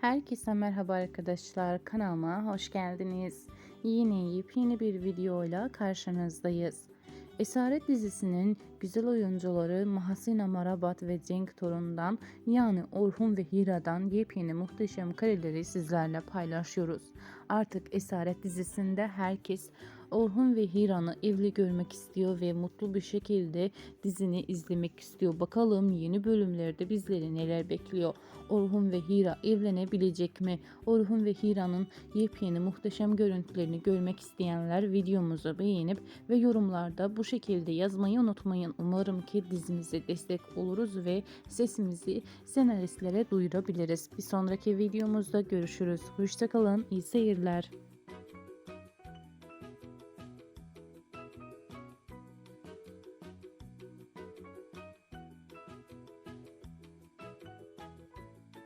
Herkese merhaba arkadaşlar. Kanalıma hoş geldiniz. Yeni yepyeni bir videoyla karşınızdayız. Esaret dizisinin güzel oyuncuları Mahasina Marabat ve Cenk Torun'dan yani Orhun ve Hira'dan yepyeni muhteşem kareleri sizlerle paylaşıyoruz. Artık Esaret dizisinde herkes Orhun ve Hira'nı evli görmek istiyor ve mutlu bir şekilde dizini izlemek istiyor. Bakalım yeni bölümlerde bizleri neler bekliyor. Orhun ve Hira evlenebilecek mi? Orhun ve Hira'nın yepyeni muhteşem görüntülerini görmek isteyenler videomuzu beğenip ve yorumlarda bu şekilde yazmayı unutmayın. Umarım ki dizimize destek oluruz ve sesimizi senaristlere duyurabiliriz. Bir sonraki videomuzda görüşürüz. Hoşçakalın, iyi seyirler.